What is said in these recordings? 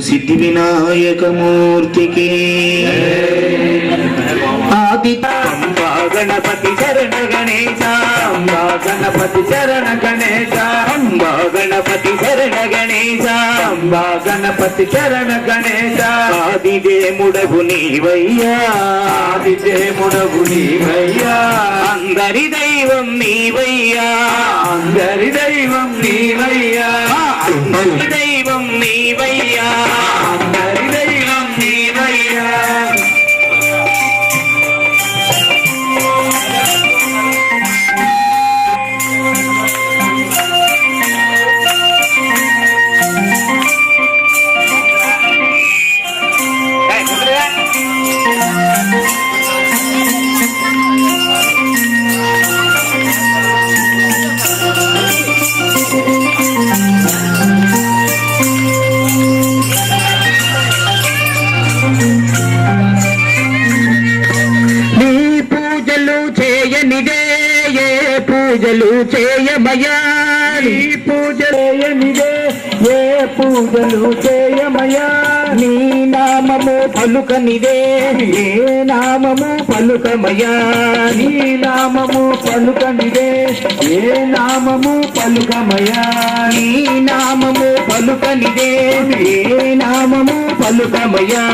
సిద్ధి వినాయకమూర్తికి గణపతి శరణ గణేశ. అంబా గణపతి శరణ గణేశ. అంబా గణపతి శరణ గణేశ. ఆది దేముడవు నీవయ్యా. ఆది దేముడవు నీవయ్యా. అందరి దైవం నీవయ్యా. అందరి దైవం నీవయ్యా. అందరి దైవం నీవయ్యా. అందరి పూజలు చేయమయా? నీ నామము పలుకనిదే. ఏ నామము పలుకమయా? నీ నామము పలుకనిదే. ఏ నామము పలుకమయా? నీ నామము పలుకనిదే. ఏ నామము పలుకమయా?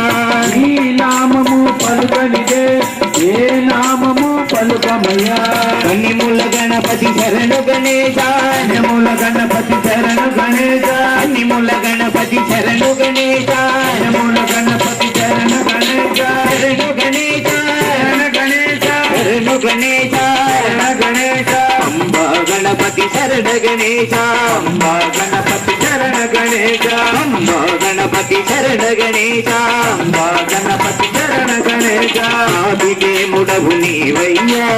నీ నామము పలుకనిదే. ఏ నామము పలుకమయా? కన్నిముల గణపతి శరణు గణేశ కన్నిముల గణపతి శరణు గణేశ కన్నిముల గణపతి చరణు గణేశ కన్నిముల గణపతి శరణు గణేశ శరణు గణేశ శరణ గణేశ శరణు గణేశ శరణ గణేశ అంబా గణపతి శరణ గణేశ అంబా గణపతి శరణ గణేశ అంబా గణపతి శరణ గణేశ అంబా గణపతి శరణ గణేశ ఆదిదేముడవు నీవయ్యా.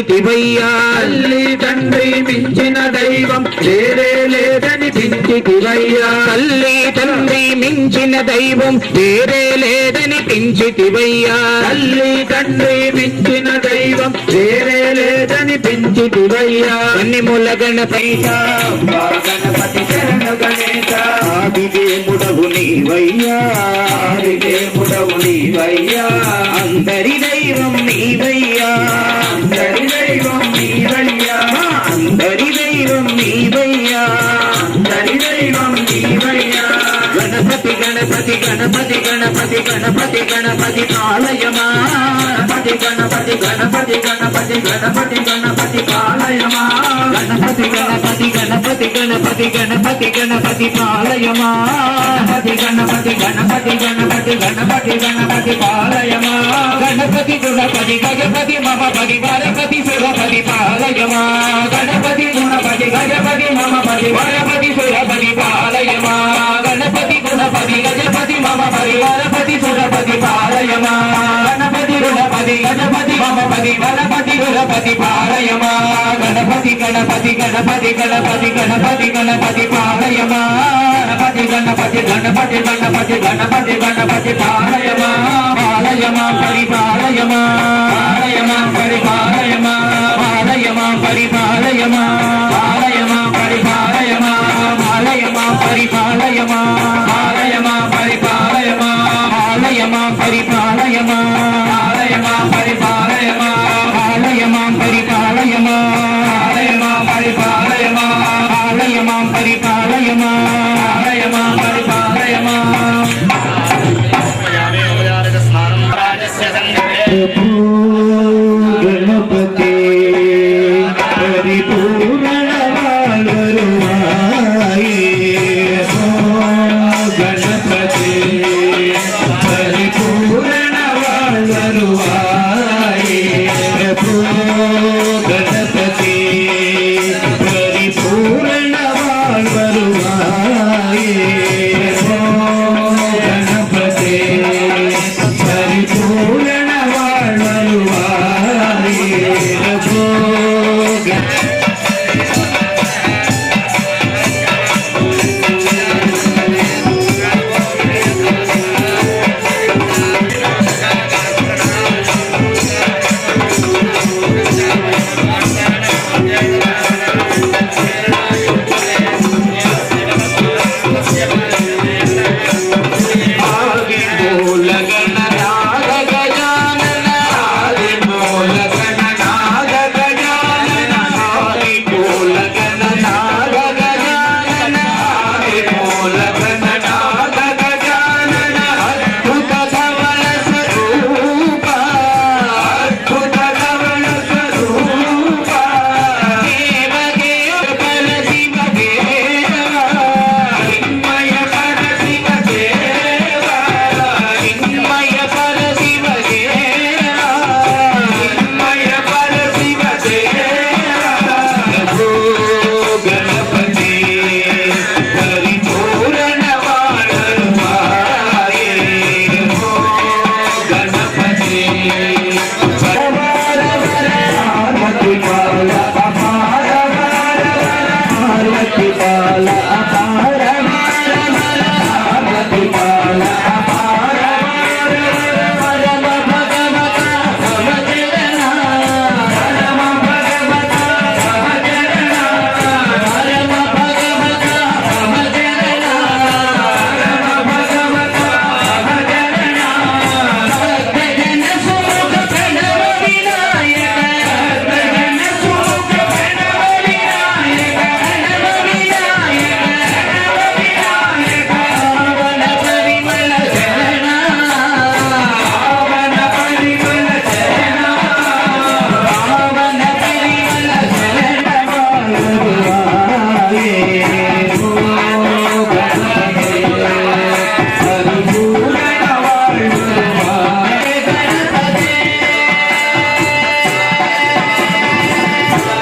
తల్లి తండ్రి మించిన దైవం వేరే లేదని పించితివయ్యా. తల్లి తండ్రి మించిన దైవం వేరే లేదని పించితివయ్యా. తల్లి తండ్రి మించిన దైవం వేరే లేదని పించితివయ్యా. అన్ని ముల గణపతి శరణ గణేశ. ఆదిదేముడవు నీవయ్యా. ఆదిదేముడవు నీవయ్యా. గణపతి గణపతి గణపతి గణపతి గణపతి గణపతి కాళయమా గణపతి గణపతి గణపతి గణపతి గణపతి గణపతి కాళయమా గణపతి గణపతి గణపతి గణపతి గణపతి గణపతి పాలయమా గణపతి గణపతి గణపతి గణపతి గణపతి గణపతి పాలయమా గణపతి గుణపతి గజపతి మమ పది వరపతి సురపతి పాలయమా గణపతి గుణపతి గజపతి మమ పది వరపతి సుర గణపతి సురపతి పాలయమా గణపతి గుణపతి గజపతి మమపతి గణపతి వరపతి సురపతి పాలయమా గణపతి గణపతి గణపతి గణపతి గణపతి గణపతి పాలయమా గణపతి గణపతి గణపతి గణపతి గణపతి గణపతి పాలయమా పాలయమా పరిపాలయమా పాలయమా పరిపాలయమా పాలయమా పరిపాలయమా